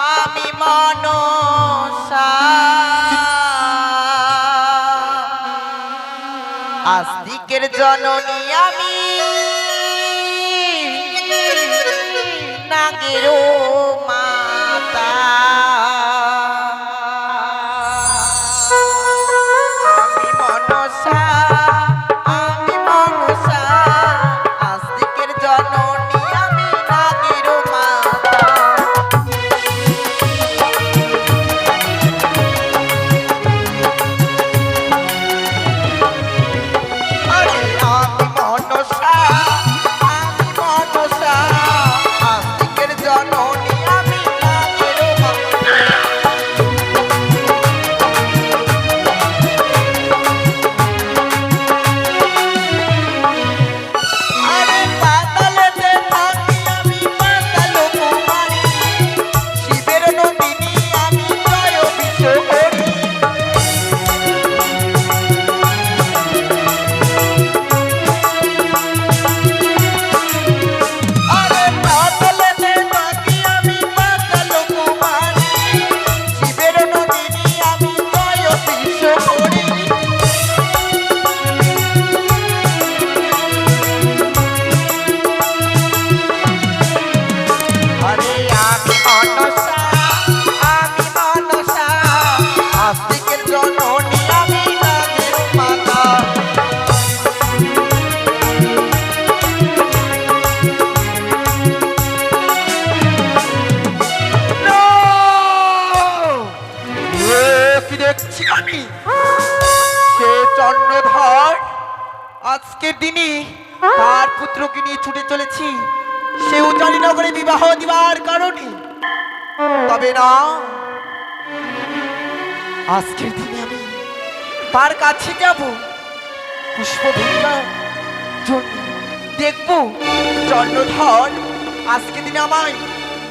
আমি মনসা। আস্তিকের জননী তবে না? আজকের দিনে আমি তার কাছে যাব। পুষ্প দেখব। চন্দ্রধর আজকে দিনে আমায়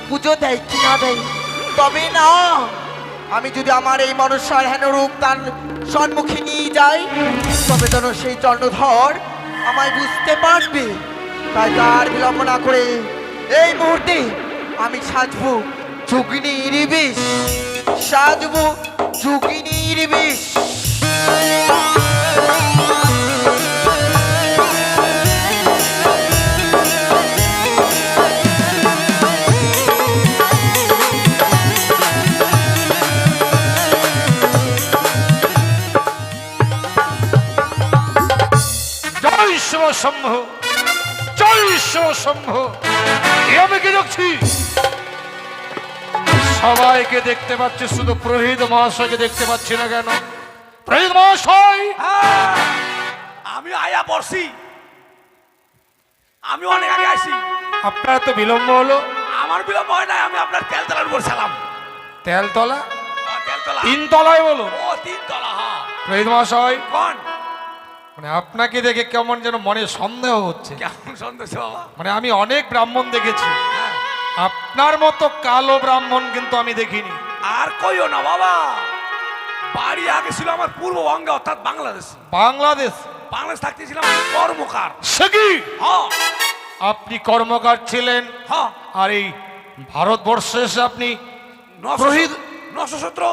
পুজো দেয় কি না দেয়, তবে না। আমি যদি আমার এই মনুষ্যর হেন রূপ তার সম্মুখে নিয়ে যাই, তবে যেন সেই চন্দ্রধর আমায় বুঝতে পারবে। তাই তার বিলম্ব না করে এই মুহূর্তে আমি সাজবো। যোগিনীর বেশ সাজবো যোগিনীর বেশ জয় শিব শম্ভ জয় সবাইকে দেখতে পাচ্ছি শুধু প্রহিত মহাশয়কে দেখতে পাচ্ছি না কেন? প্রহিত মহাশয়! হ্যাঁ, আমি আয়া পড়ছি। আমি অনেক আগে আসি আপনার তো বিলম্ব হলো। আমার বিলম্ব হয় নাই আমি আপনার তেলতলার উপর ছিলাম। তেলতলা? তিনতলায় বলো ও তিনতলা হ্যাঁ। প্রহিত মহাশয় কোন? মানে আপনাকে দেখে কেমন যেন মনে সন্দেহ হচ্ছে। কেমন সন্দেহ বাবা? মানে আমি অনেক ব্রাহ্মণ দেখেছি। হ্যাঁ। আপনার মতো কালো ব্রাহ্মণ কিন্তু আমি দেখিনি। আর কইও না বাবা। বাড়ি আগে ছিল আমার পূর্ববঙ্গে অর্থাৎ বাংলাদেশ। বাংলাদেশ? বাংলাদেশ থাকতে ছিলাম কর্মকার। সে কি? হ্যাঁ। আপনি কর্মকার ছিলেন? হ্যাঁ। আর এই ভারতবর্ষে এসে আপনি প্রহিত নশসূত্র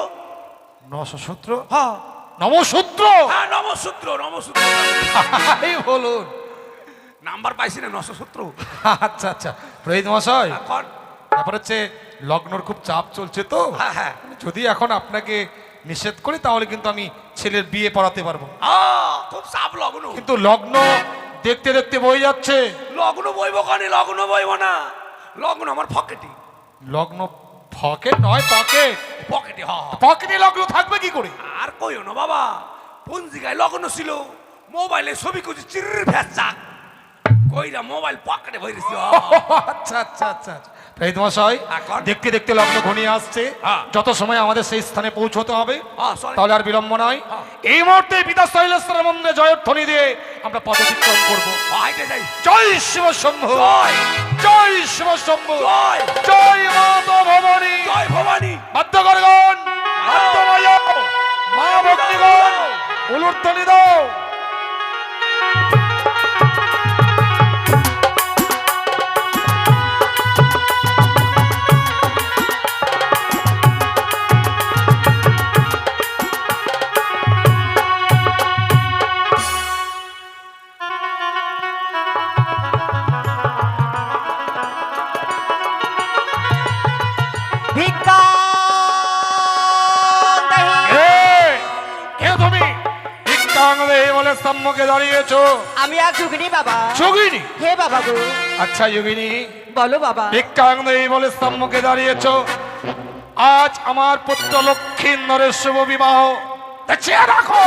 নশসূত্র? হ্যাঁ। নমসূত্র? হ্যাঁ নমসূত্র নমসূত্র। এই বলুন। নাম্বার পাইছি না নশসূত্র। আচ্ছা আচ্ছা। রোহিত মহাশয় এখন ব্যাপার হচ্ছে লগ্নর খুব চাপ চলছে তো। হ্যাঁ হ্যাঁ। যদি এখন আপনাকে নিষেধ করি তাহলে কিন্তু আমি ছেলের বিয়ে পড়াতে পারব। আহ, খুব চাপ লগ্ন। কিন্তু লগ্ন দেখতে দেখতে বই যাচ্ছে। লগ্ন বইব কানে লগ্ন বইব না। লগ্ন আমার পকেটে। লগ্ন পকেট নয় পকেট। পকেটে হ হ। পকেটে লগ্ন থাকবে কি করে? আর কইও না বাবা পঞ্জিকায় লগ্ন ছিল মোবাইলে ছবি কুচি চির ভেজা। কইরা মোবাইল পকেটে ভরেছি আচ্ছা আচ্ছা আচ্ছা রোহিত মহাশয় এখন? দেখতে দেখতে লগ্ন ঘনিয়ে আসছে। হ্যাঁ। যত সময় আমাদের সেই স্থানে পৌঁছতে হবে হ্যাঁ. তাহলে আর বিলম্ব নয়। হ্যাঁ। এই মুহূর্তে পিতা শৈলেশ্বরের মন্দিরে জয়ধ্বনি দিয়ে আমরা পদচিত্রণ করব। জয় শিব শম্ভু। জয়। জয় শিব শম্ভু। জয়। জয় মাতা ভবানী। জয় ভবানী। বাদ্যগণ বাদ্য বাজাও মা ভক্তিগণ। উলুর্ধ্বনি দাও। সম্মুখে দাঁড়িয়েছো? আমি এক যুগিনী বাবা। যোগিনী? হে বাবা গো। আচ্ছা যোগিনী। বলো বাবা। ভিক্ষাঙ্গী বলে সম্মুখে দাঁড়িয়েছো। আজ আমার পুত্র লক্ষ্মীন্দরের শুভ বিবাহ। রাখো।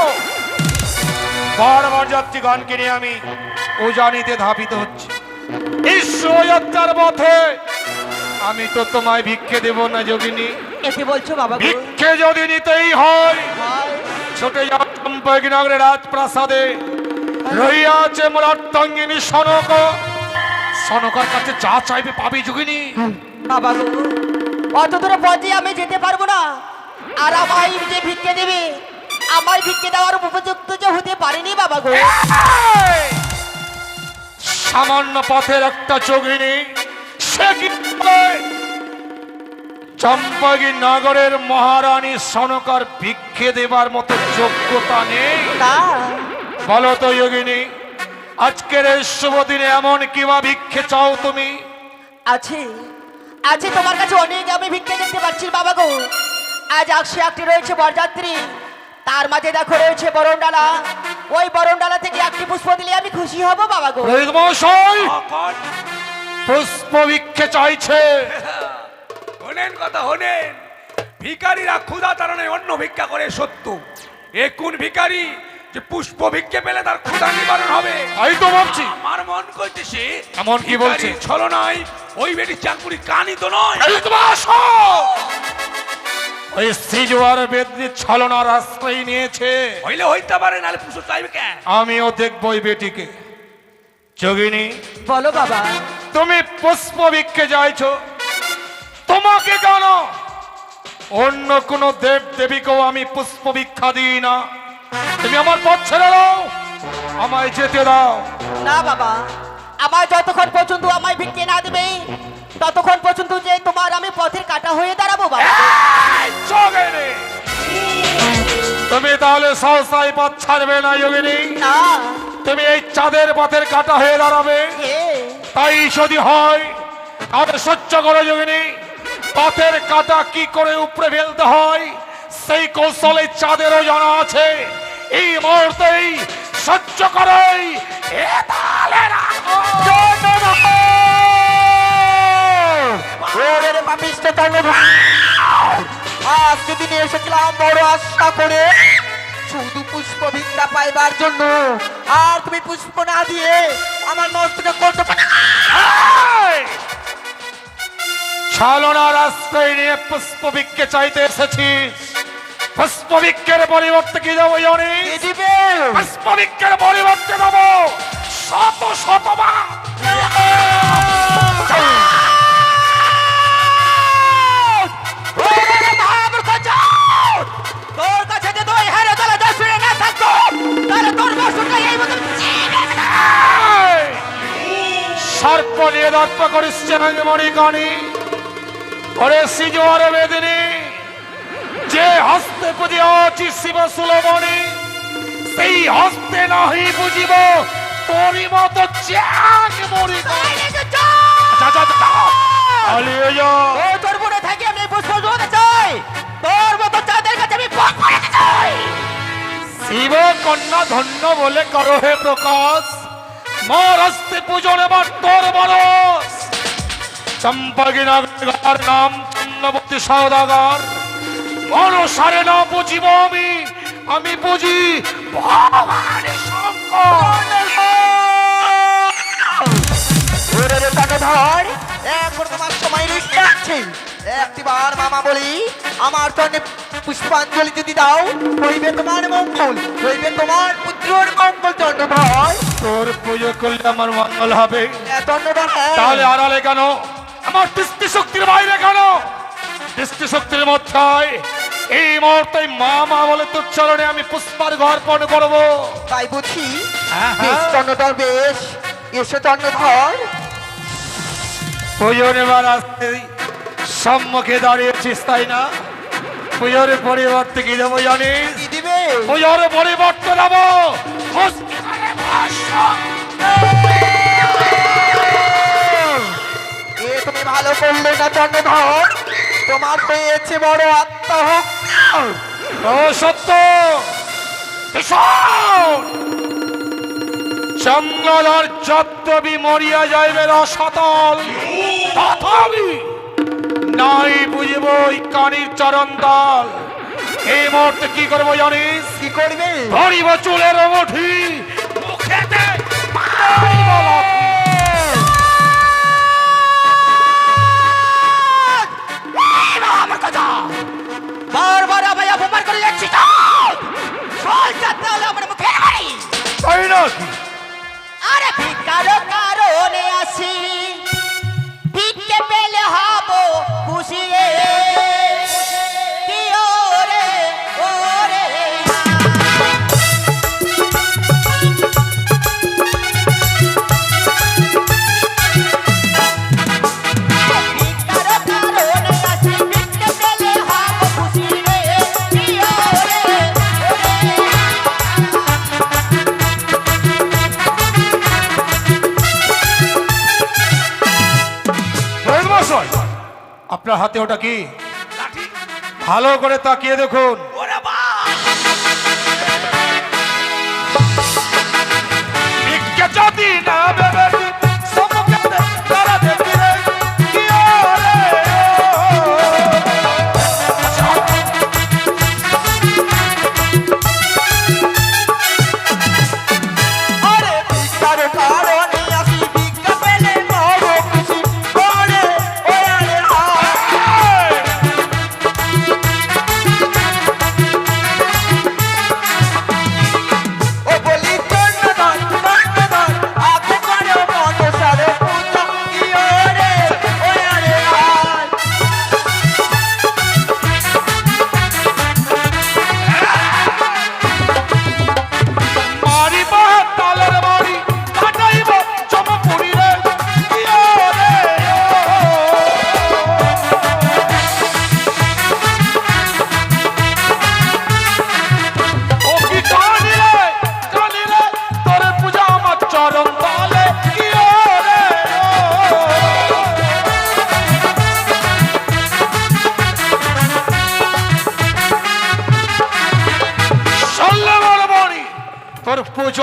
বারবার যাত্রীগণকে নিয়ে আমি উজানিতে ধাবিত হচ্ছি। এই শোয়াত্রার পথে আমি তো তোমায় ভিক্ষে দেব না যোগিনী। একে বলছো বাবা ভিক্ষে যদি নিতেই হয়। ছোটে যাও চম্পকনগরের রাজপ্রাসাদে। রইয়াছে মোর অর্থঙ্গিনী সনক। সনকার কাছে যা চাইবে পাবি যোগিনী। বাবা গো অত দূরে পথে আমি যেতে পারব না। আর আমায় যে ভিক্ষে দেবে আমায় ভিক্ষে দেওয়ার উপযুক্ত যে হতে পারেনি বাবা গো! সামান্য পথের একটা যোগিনী সে কি করে? চম্পকী নগরের মহারানী সনকার ভিক্ষে দেবার মতো যোগ্যতা নেই। বলো তো যোগিনী আজকের এই শুভ দিনে এমন কিবা ভিক্ষে চাও তুমি? আছে। আছে তোমার কাছে অনেক আমি ভিক্ষে দেখতে পাচ্ছি বাবা গো। আজ একশো একটি রয়েছে বরযাত্রী। তার মাঝে দেখো রয়েছে বরণডালা। ওই বরণডালা থেকে একটি পুষ্প দিলে আমি খুশি হব বাবা গো। পুষ্প ভিক্ষে চাইছে। হনেন কথা হলেন ভিকারীরা ক্ষুধা তাড়ানে অন্য ভিক্ষা করে সত্য এ কোন ভিকারি যে পুষ্প ভিক্ষে পেলে তার ক্ষুধা নিবারণ হবে? তাই তো ভাবছি। আমার মন করতেছে এমন কি বলছে? ছলো নাই ওই বেটি চাকুরি কানি তো নয়! ওই বেদনি ছলনার আশ্রয় নিয়েছে। হইলে হইতে পারে চাইবে আমিও দেখব ওই বেটিকে। যোগিনী বলো বাবা। তুমি পুষ্প ভিক্ষে চাইছো তোমাকে কেন অন্য কোন দেব দেবীকেও আমি পুষ্প ভিক্ষা দিই না। তুমি আমার পথ ছেড়ে দাও আমায় যেতে দাও। না বাবা আমার যতক্ষণ পর্যন্ত আমায় ভিক্ষে না দেবে ততক্ষণ পর্যন্ত যে তোমার আমি পথের কাটা হয়ে দাঁড়াবো বাবা! তুমি তাহলে সহসাই পথ ছাড়বে না যোগিনী। না। তুমি এই চাঁদের পথের কাটা হয়ে দাঁড়াবে। তাই যদি হয় তাহলে সহ্য করে যোগিনী। পথের কাটা কি করে উপরে ফেলতে হয় সেই কৌশলে চাঁদেরও জানা আছে এই মুহূর্তেই সহ্য করে এ তালে রাখো। ওরে রে পাপিষ্ট আজকে দিনে এসেছিলাম বড় আশা করে শুধু পুষ্প ভিক্ষা পাইবার জন্য আর তুমি পুষ্প না দিয়ে আমার মস্তকে করতে পারো! ছলনার আশ্রয় নিয়ে পুষ্প ভিক্ষে চাইতে এসেছিস পুষ্প ভিক্ষের পরিবর্তে কি দেবো জানি? পরিবর্তে দেবো শত শতবার তোর কাছে যে দুই হারে তলে দশ ফিরে না থাকতো তাহলে তোর বসুনটা এই। মতো সর্প নিয়ে দর্প করিস মণিকণি ওরে সিজোয়ার বেদিনী যে হস্তে পুজিয়াছি শিব সুলমণি সেই হস্তে নাহি বুঝিব তোরি মতো চ্যাং মরি পালিয়ে যা তোর মনে থাকে আমি পুষ্প জোতে চাই। তোর মতো চাঁদের কাছে আমি পথ চাই। শিব কন্যা ধন্য বলে করো হে প্রকাশ। মোর হস্তে পূজন এবার তোর বরস। চম্পাগী নাগর নাম চন্দ্রবর্তী সৌদাগর। অনুসারে না বুঝিব আমি আমি বুঝি শঙ্কর। তাকে ধর। এখন তোমার সময় রয়েছে আছে একটিবার মামা বলি আমার পুষ্পাঞ্জলি যদি দাও হইবে তোমার মঙ্গল হইবে তোমার পুত্রর মঙ্গল চন্দ্রধর তোর পুজো করলে আমার মঙ্গল হবে। চন্দ্রধর তাহলে আড়ালে কেন? আমার দৃষ্টি শক্তির বাইরে কেন? দৃষ্টি শক্তির মধ্যে এই মুহূর্তে মা মা বলে তোর চরণে আমি পুষ্পার ঘর্পণ করব। তাই বুঝি? হ্যাঁ, হ্যাঁ। বেশ চন্দ্রধর বেশ। এসো চন্দ্রধর পুজো নেবার আসতে সম্মুখে দাঁড়িয়েছিস তাই না? পুজোর পরিবর্তে কি দেবো জানিস? পুজোর পরিবর্তে দেবো। তুমি ভালো করলে না চন্দ্রধর তোমার পেয়েছে বড় আত্মহত্যা ও সত্য। ভীষণ যদ্যপি মরিয়া যাইবে রসতল তথাপি নাই বুঝব ওই কানির চরণ দল। এই মুহূর্তে কি করব জানিস কি করবে? ধরিব চুলের মুঠি মুখেতে মারিব বারবার আমায় অপমান করে যাচ্ছি তো চল যাতে হলে আমার মুখে মারি তাই নাকি? আরে ভিকারো কারণে আসি। ভিক্ষে পেলে হব খুশি কি? ভালো করে তাকিয়ে দেখুন।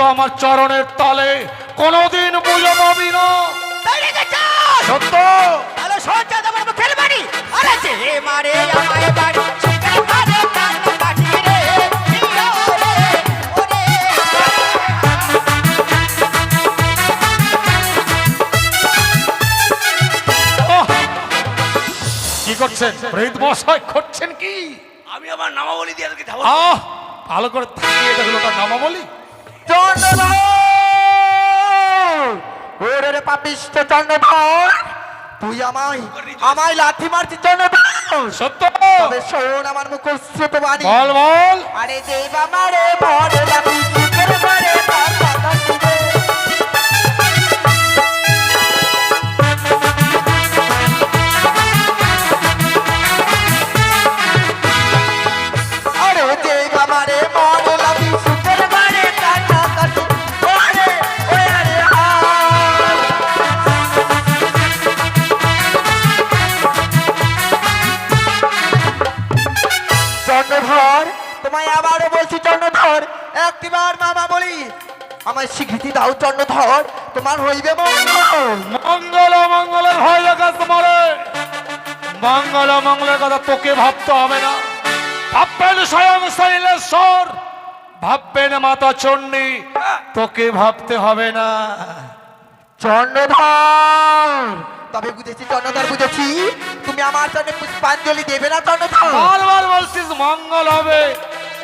আমার চরণের তালে কোনোদিন পুজো পাবি না তৈরি সত্য? তোমার মুখের বাড়ি। আরে যে মারে আমায় বাড়ি হিয়া! কি করছেন? মশাই করছেন কি? আমি আবার নামাবলি দিয়ে আজকে আহ! ভালো করে থাকিয়ে দেখুন ওটা নামা বলি চন্দ্রধর ওরে রে পাপিষ্ট চন্দ্রধর তুই আমায় আমায় লাথি মারছিস চন্দ্রধর সত্য! তবে শোন আমার মুখশ্রুত বাণী বল বল! আরে দেব আমারে ভরে লাথি সুখের ভরে কথা তোমায় আবারও বলছি চন্দ্রধর একটিবার মামা বলি আমায় স্বীকৃতি দাও চন্দ্রধর তোমার হইবে মঙ্গল। মঙ্গল মঙ্গলের তোমারে। মঙ্গল মঙ্গলের কথা তোকে ভাবতে হবে না। ভাববেন স্বয়ং শৈলেশ্বর ভাববেন মাতা চণ্ডী তোকে ভাবতে হবে না। চন্দ্রধর তবে বুঝেছি চন্দ্রধর বুঝেছি। তুমি আমার জন্য পুষ্পাঞ্জলি দেবে না চন্দ্রধর বারবার বলছিস মঙ্গল হবে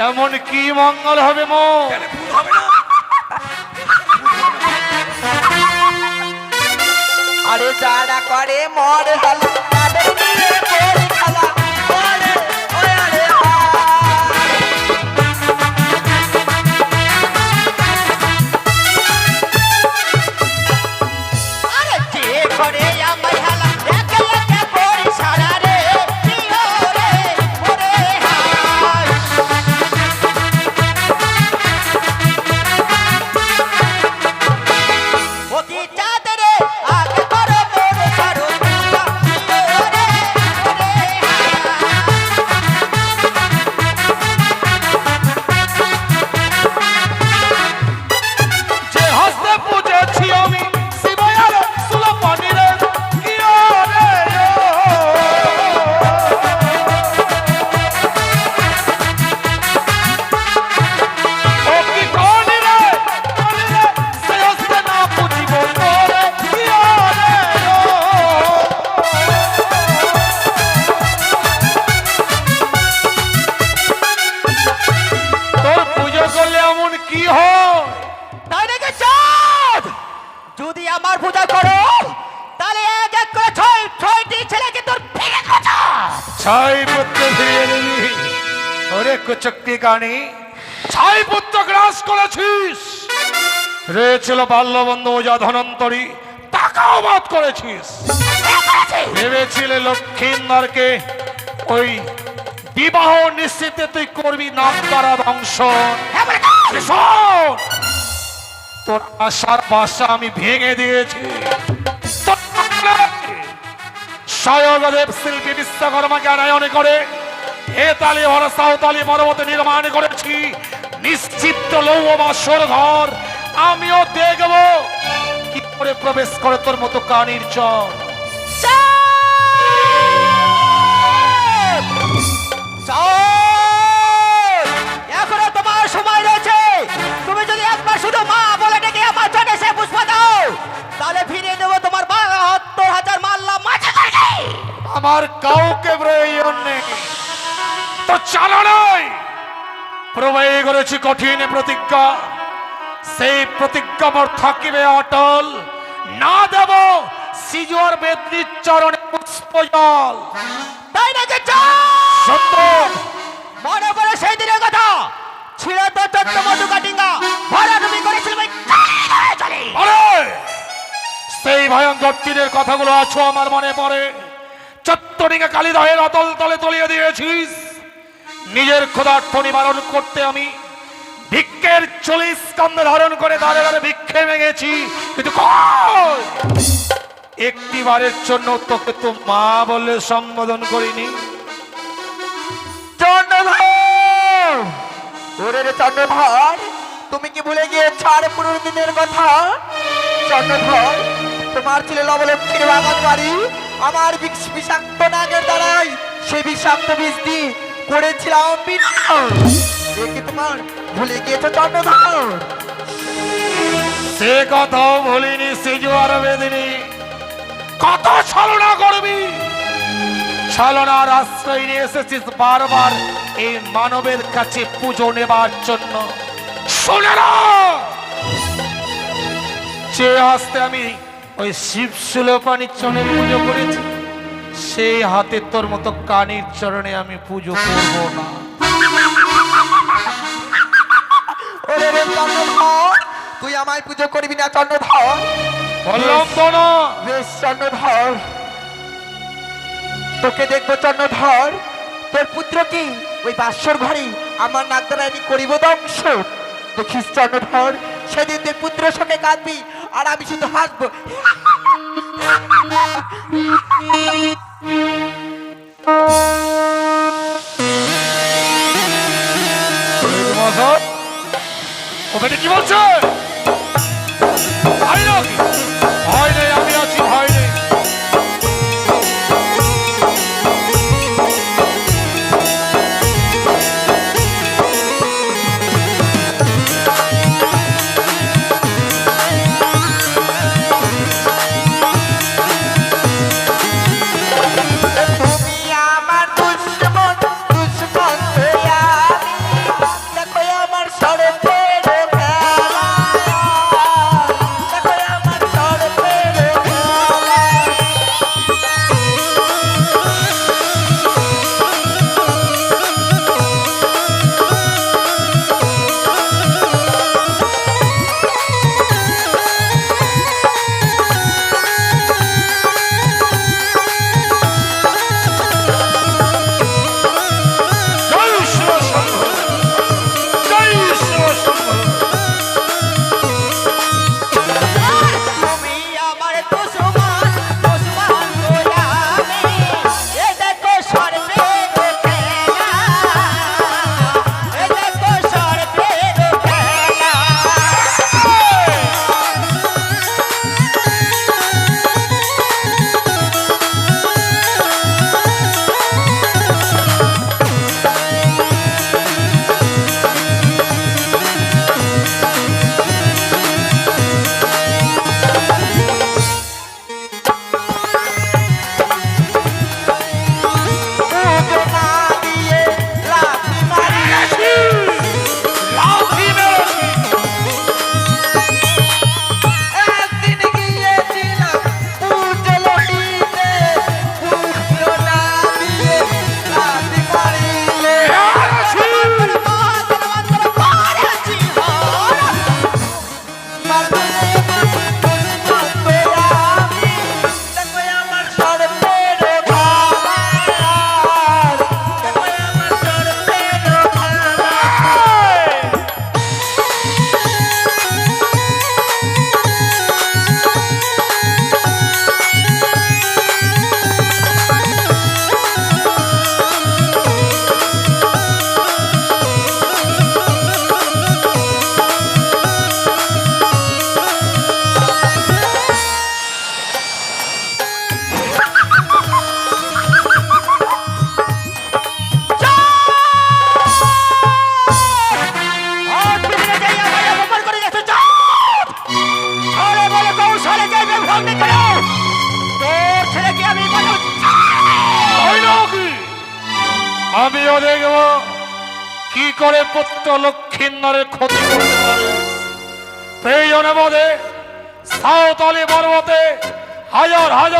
এমন কি মঙ্গল হবে মো? আরে যারা করে মর হালা কানি ছয় পুত্র গ্রাস করেছিস। রয়েছিল বাল্যবন্ধু যা ধনন্তরী টাকাও বাদ করেছিস। ভেবেছিলে লক্ষ্মীন্দরকে ওই বিবাহ নিশ্চিতে তুই করবি নাম তারা বংশ তোর আশার বাসা আমি ভেঙে দিয়েছি। তোর শিল্পী বিশ্বকর্মাকে আনায়নে করে এ তালি ভরা সাঁওতালি পর্বতে নির্মাণ করেছি। নিশ্চিত লৌহ বাসর ঘর আমিও দেখব। কি করে প্রবেশ করে তোর মতো কানির চর? এখনও তোমার সময় রয়েছে। তুমি যদি একবার শুধু মা বলে ডেকে আমার চোখে সে পুষ্প দাও তাহলে ফিরিয়ে দেবো তোমার বাহাত্তর হাজার মাল্লা মাঝে আমার কাউকে প্রয়োজন নেই। তো চালা নয় প্রবাহী করেছি কঠিন প্রতিজ্ঞা। সেই প্রতিজ্ঞা মোর থাকিবে অটল। না দেব সিজুয়ার বেদনির চরণে পুষ্প জল। তাই নাকি চল সত্য। মনে পড়ে সেই দিনের কথা? ছিল তো চট্ট মধু কাটিঙ্গা। ভরা ডুবি করেছিল কালী সেই ভয়ঙ্কর তীরের কথাগুলো আছো আমার মনে পড়ে। চত্বরিঙ্গা কালীদহের অতল তলে তলিয়ে দিয়েছিস। নিজের ক্ষুধার্থ নিবারণ করতে আমি ভিক্ষের চল্লিশ স্কন্ধ ধারণ করে দাঁড়ে দাঁড়ে ভিক্ষে ভেঙেছি। কিন্তু কই? একটিবারের জন্য তোকে তো মা বলে সম্বোধন করিনি। তুমি কি ভুলে গিয়েছ আর পুরো দিনের কথা? চন্দ্রধর তোমার ছিল লবলক্ষ্মীর বাগান বাড়ি আমার বিষ- বিষাক্ত নাগের দ্বারাই সেই বিষাক্ত বীজ দিয়ে করেছিলাম কি তোমার ভুলে গিয়েছ চন্দ্রধর সে কথাও ভুলিনি সিজুয়ার বেদিনী। কত ছলনা করবি? ছলনার আশ্রয় নিয়ে এসেছিস বারবার এই মানবের কাছে পুজো নেবার জন্য। শুনে না! যে হাসতে আমি ওই শিব সুলোপানির চরণে পুজো করেছি সেই হাতে তোর মতো কানির চরণে আমি পুজো করব না। ওরে রে চন্দ্রধর তুই আমায় পুজো করবি না চন্দ্রধর বললাম তো না। বেশ চন্দ্রধর তোকে দেখব চন্দ্রধর তোর পুত্র কি? ওই বাসর ঘরে আমার নাগদারা আমি করিব দংশ। দেখিস চন্দ্রধর সেদিন তুই পুত্রের সঙ্গে কাঁদবি আর আমি শুধু হাসবো। মহাশয় ও বেটা কি বলছে? নাকি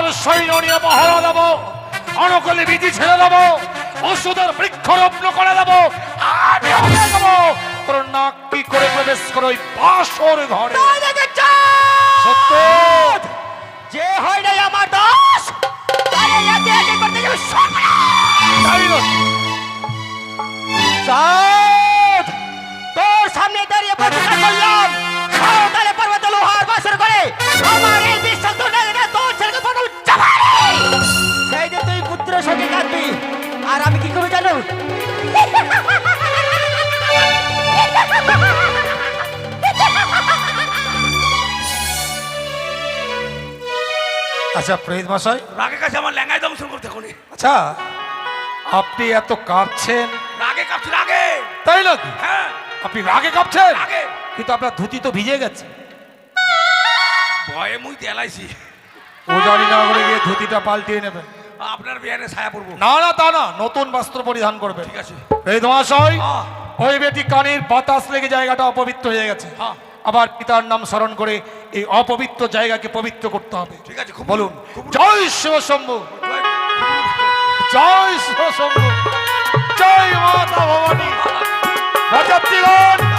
হাজার সৈন্য নিয়ে পাহারা দেব। অনকলে বিধি ছেড়ে দেব। ওষুধের বৃক্ষরোপণ করে দেব। আমি হয়ে দেব। তোর নাক কি করে প্রবেশ করে ওই বাসর ঘরে! সত্য? যে হয় নাই আমার দোষ তোর সামনে দাঁড়িয়ে প্রতিজ্ঞা করলাম। সাঁওতালে পর্বতে লোহার বাসর করে আমার এই বিশ্বাস পুত্র সঙ্গে কাঁদবি আর আমি কি করব জানো? আচ্ছা প্রহিত মশাই রাগে কাছে আমার ল্যাঙ্গায় দংশন করতে কোনে আচ্ছা আপনি এত কাঁপছেন। রাগে কাঁপছি রাগে। তাই নাকি? হ্যাঁ। আপনি রাগে কাঁপছেন? রাগে। কিন্তু আপনার ধুতি তো ভিজে গেছে। ভয়ে মুই তেলাইছি ও জানি না করে গিয়ে ধুতিটা পাল্টিয়ে নেবেন। আপনার বিয়ানে ছায়া পড়ব। না না তা না নতুন বস্ত্র পরিধান করবেন। ঠিক আছে। এই মহাশয় হ্যাঁ। ওই বেটি কানের বাতাস লেগে জায়গাটা অপবিত্র হয়ে গেছে। হ্যাঁ। আবার পিতার নাম স্মরণ করে এই অপবিত্র জায়গাকে পবিত্র করতে হবে। ঠিক আছে বলুন জয় শিব শম্ভু। জয়- শিব শম্ভু। জয় মাতা ভবানী। ভজত্রীগণ